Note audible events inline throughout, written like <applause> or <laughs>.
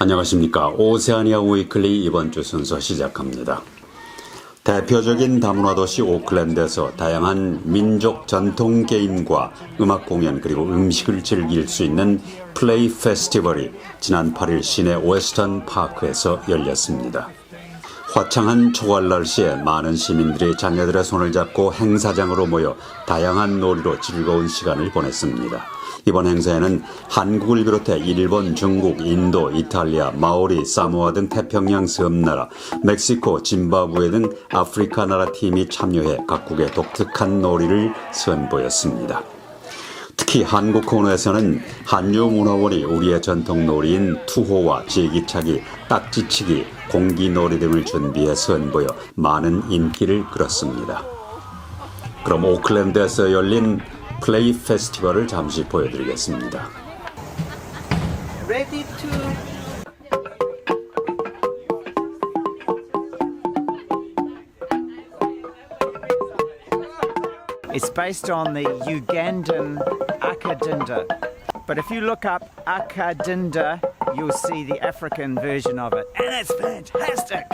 안녕하십니까. 오세아니아 위클리 이번 주 순서 시작합니다. 대표적인 다문화 도시 오클랜드에서 다양한 민족 전통 게임과 음악 공연 그리고 음식을 즐길 수 있는 플레이 페스티벌이 지난 8일 시내 웨스턴 파크에서 열렸습니다. 화창한 초갈 날씨에 많은 시민들이 자녀들의 손을 잡고 행사장으로 모여 다양한 놀이로 즐거운 시간을 보냈습니다. 이번 행사에는 한국을 비롯해 일본, 중국, 인도, 이탈리아, 마오리, 사모아 등 태평양 섬나라, 멕시코, 짐바브웨 등 아프리카 나라 팀이 참여해 각국의 독특한 놀이를 선보였습니다. 특히 한국 코너에서는 한류문화원이 우리의 전통 놀이인 투호와 제기차기, 딱지치기, 공기놀이 등을 준비해 선보여 많은 인기를 끌었습니다. 그럼 오클랜드에서 열린 플레이 페스티벌을 잠시 보여드리겠습니다. ready to It's based on the Ugandan Akadinda. But if you look up Akadinda, you'll see the African version of it. And it's fantastic!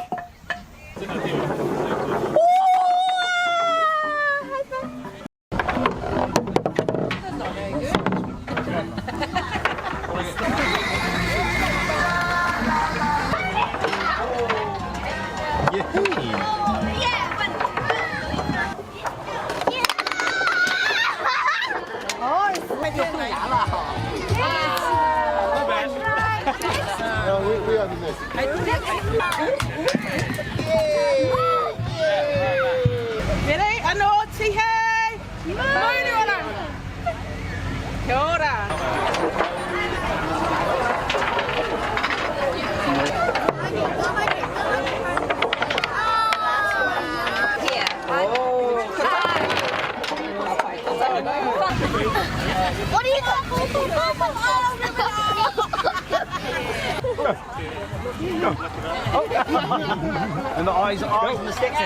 Mire, ano, si hey! Moini wala! Kia ora! What are you doing? <laughs> And the eyes, eyes and the sticks.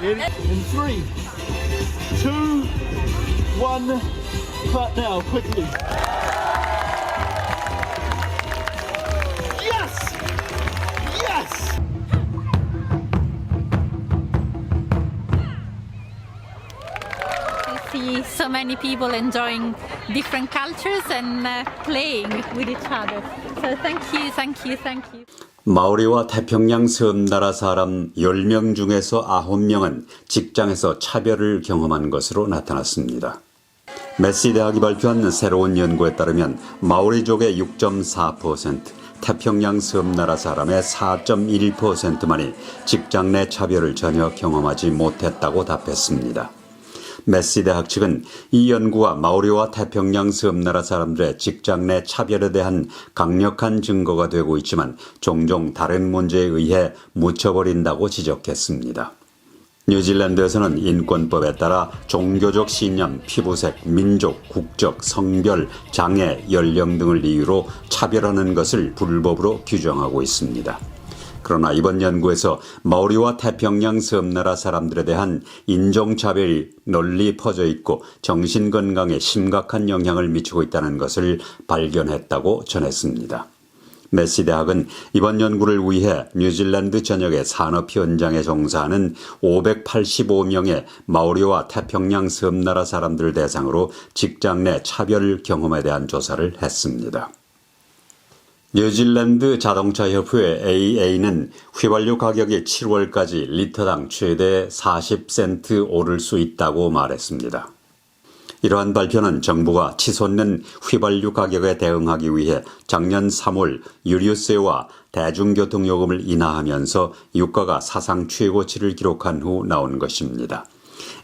In, <laughs> in three, two, one, cut now, quickly. Yes! Yes! I see so many people enjoying different cultures and uh, playing with each other. Thank you, thank you, thank you. 마오리와 태평양 섬 나라 사람 10명 중에서 9명은 직장에서 차별을 경험한 것으로 나타났습니다. 메시 대학이 발표한 새로운 연구에 따르면 마오리족의 6.4%, 태평양 섬 나라 사람의 4.1%만이 직장 내 차별을 전혀 경험하지 못했다고 답했습니다. 메시 대학 측은 이 연구가 마오리와 태평양 섬나라 사람들의 직장 내 차별에 대한 강력한 증거가 되고 있지만 종종 다른 문제에 의해 묻혀버린다고 지적했습니다. 뉴질랜드에서는 인권법에 따라 종교적 신념, 피부색, 민족, 국적, 성별, 장애, 연령 등을 이유로 차별하는 것을 불법으로 규정하고 있습니다. 그러나 이번 연구에서 마오리와 태평양 섬나라 사람들에 대한 인종차별이 널리 퍼져 있고 정신건강에 심각한 영향을 미치고 있다는 것을 발견했다고 전했습니다. 메시 대학은 이번 연구를 위해 뉴질랜드 전역의 산업 현장에 종사하는 585명의 마오리와 태평양 섬나라 사람들 대상으로 직장 내 차별 경험에 대한 조사를 했습니다. 뉴질랜드 자동차 협회 AA는 휘발유 가격이 7월까지 리터당 최대 40센트 오를 수 있다고 말했습니다. 이러한 발표는 정부가 치솟는 휘발유 가격에 대응하기 위해 작년 3월 유류세와 대중교통요금을 인하하면서 유가가 사상 최고치를 기록한 후 나온 것입니다.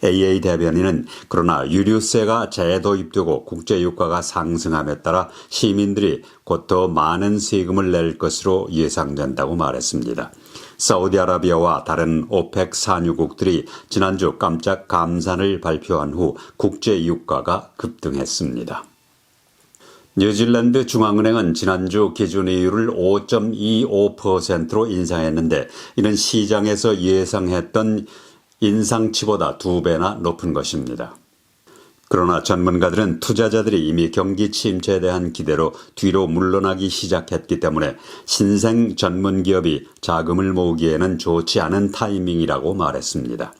AA 대변인은 그러나 유류세가 재도입되고 국제유가가 상승함에 따라 시민들이 곧 더 많은 세금을 낼 것으로 예상된다고 말했습니다. 사우디아라비아와 다른 오펙 산유국들이 지난주 깜짝 감산을 발표한 후 국제 유가가 급등했습니다. 뉴질랜드 중앙은행은 지난주 기준이율을 5.25%로 인상했는데 이는 시장에서 예상했던 인상치보다 두 배나 높은 것입니다. 그러나 전문가들은 투자자들이 이미 경기 침체에 대한 기대로 뒤로 물러나기 시작했기 때문에 신생 전문 기업이 자금을 모으기에는 좋지 않은 타이밍이라고 말했습니다.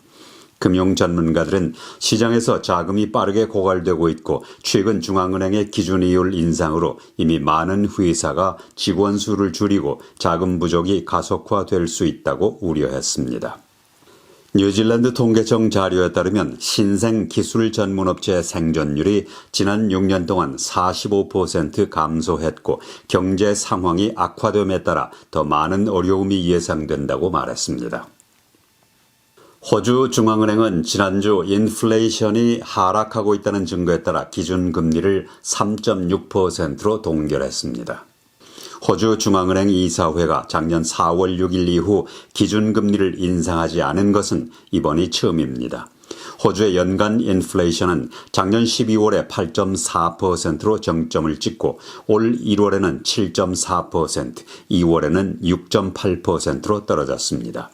금융 전문가들은 시장에서 자금이 빠르게 고갈되고 있고 최근 중앙은행의 기준이율 인상으로 이미 많은 회사가 직원 수를 줄이고 자금 부족이 가속화될 수 있다고 우려했습니다. 뉴질랜드 통계청 자료에 따르면 신생 기술 전문 업체의 생존율이 지난 6년 동안 45% 감소했고 경제 상황이 악화됨에 따라 더 많은 어려움이 예상된다고 말했습니다. 호주 중앙은행은 지난주 인플레이션이 하락하고 있다는 증거에 따라 기준금리를 3.6%로 동결했습니다. 호주 중앙은행 이사회가 작년 4월 6일 이후 기준금리를 인상하지 않은 것은 이번이 처음입니다. 호주의 연간 인플레이션은 작년 12월에 8.4%로 정점을 찍고 올 1월에는 7.4%, 2월에는 6.8%로 떨어졌습니다.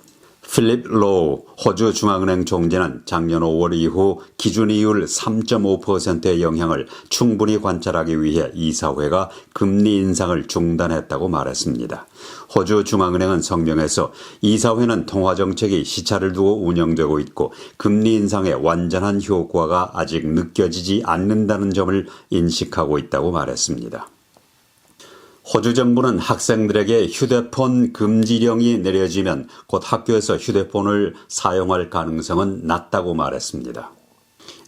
필립 로우 호주 중앙은행 총재는 작년 5월 이후 기준이율 3.5%의 영향을 충분히 관찰하기 위해 이사회가 금리 인상을 중단했다고 말했습니다. 호주 중앙은행은 성명에서 이사회는 통화정책이 시차를 두고 운영되고 있고 금리 인상의 완전한 효과가 아직 느껴지지 않는다는 점을 인식하고 있다고 말했습니다. 호주 정부는 학생들에게 휴대폰 금지령이 내려지면 곧 학교에서 휴대폰을 사용할 가능성은 낮다고 말했습니다.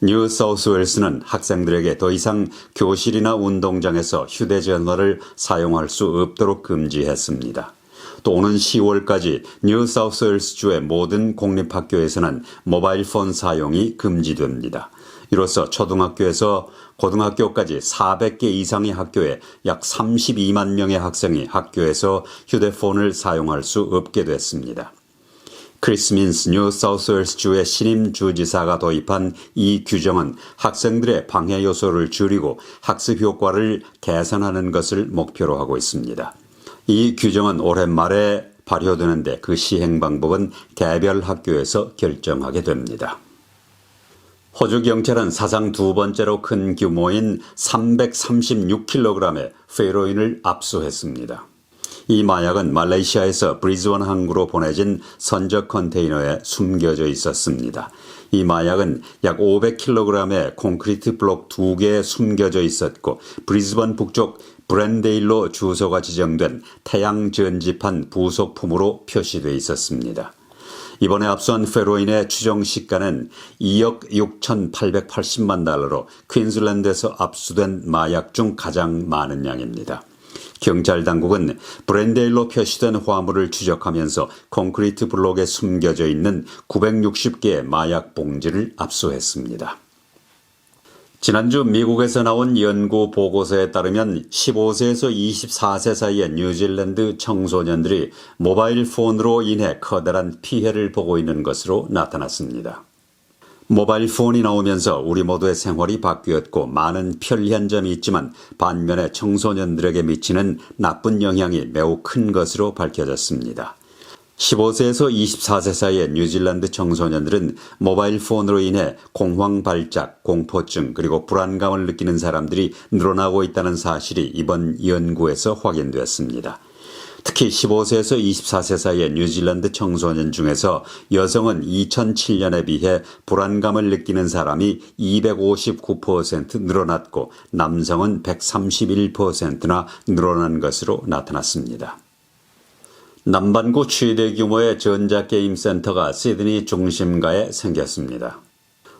뉴 사우스웨일스는 학생들에게 더 이상 교실이나 운동장에서 휴대전화를 사용할 수 없도록 금지했습니다. 또 오는 10월까지 뉴 사우스웨일스 주의 모든 공립학교에서는 모바일폰 사용이 금지됩니다. 이로써 초등학교에서 고등학교까지 400개 이상의 학교에 약 32만 명의 학생이 학교에서 휴대폰을 사용할 수 없게 됐습니다. 크리스민스 뉴 사우스웨일스 주의 신임 주지사가 도입한 이 규정은 학생들의 방해 요소를 줄이고 학습 효과를 개선하는 것을 목표로 하고 있습니다. 이 규정은 올해 말에 발효되는데 그 시행 방법은 개별 학교에서 결정하게 됩니다. 호주 경찰은 사상 두 번째로 큰 규모인 336kg의 페로인을 압수했습니다. 이 마약은 말레이시아에서 브리즈번 항구로 보내진 선적 컨테이너에 숨겨져 있었습니다. 이 마약은 약 500kg의 콘크리트 블록 두 개에 숨겨져 있었고 브리즈번 북쪽 브랜데일로 주소가 지정된 태양 전지판 부속품으로 표시돼 있었습니다. 이번에 압수한 페로인의 추정 시가는 2억 6,880만 달러로 퀸즐랜드에서 압수된 마약 중 가장 많은 양입니다. 경찰 당국은 브랜데일로 표시된 화물을 추적하면서 콘크리트 블록에 숨겨져 있는 960개의 마약 봉지를 압수했습니다. 지난주 미국에서 나온 연구 보고서에 따르면 15세에서 24세 사이의 뉴질랜드 청소년들이 모바일 폰으로 인해 커다란 피해를 보고 있는 것으로 나타났습니다. 모바일 폰이 나오면서 우리 모두의 생활이 바뀌었고 많은 편리한 점이 있지만 반면에 청소년들에게 미치는 나쁜 영향이 매우 큰 것으로 밝혀졌습니다. 15세에서 24세 사이의 뉴질랜드 청소년들은 모바일 폰으로 인해 공황 발작, 공포증, 그리고 불안감을 느끼는 사람들이 늘어나고 있다는 사실이 이번 연구에서 확인되었습니다. 특히 15세에서 24세 사이의 뉴질랜드 청소년 중에서 여성은 2007년에 비해 불안감을 느끼는 사람이 259% 늘어났고 남성은 131%나 늘어난 것으로 나타났습니다. 남반구 최대 규모의 전자게임 센터가 시드니 중심가에 생겼습니다.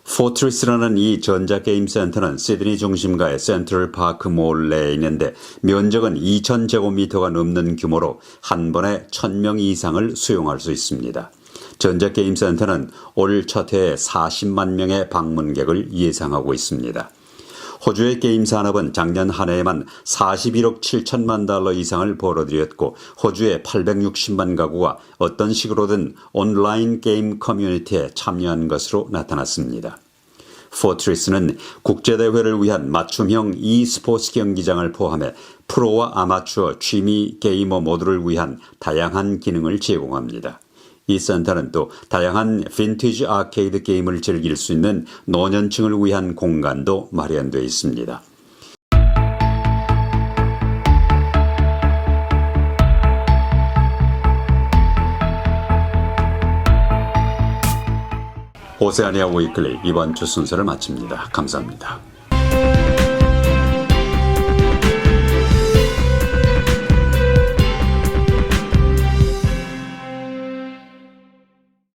포트리스라는 이 전자게임 센터는 시드니 중심가의 센트럴 파크 몰 내에 있는데 면적은 2,000제곱미터가 넘는 규모로 한 번에 1,000명 이상을 수용할 수 있습니다. 전자게임 센터는 올 첫 해에 40만 명의 방문객을 예상하고 있습니다. 호주의 게임 산업은 작년 한 해에만 41억 7천만 달러 이상을 벌어들였고 호주의 860만 가구가 어떤 식으로든 온라인 게임 커뮤니티에 참여한 것으로 나타났습니다. 포트리스는 국제대회를 위한 맞춤형 e스포츠 경기장을 포함해 프로와 아마추어 취미 게이머 모두를 위한 다양한 기능을 제공합니다. 이 센터는 또 다양한 빈티지 아케이드 게임을 즐길 수 있는 노년층을 위한 공간도 마련되어 있습니다. 오세아니아 위클리 이번 주 순서를 마칩니다. 감사합니다.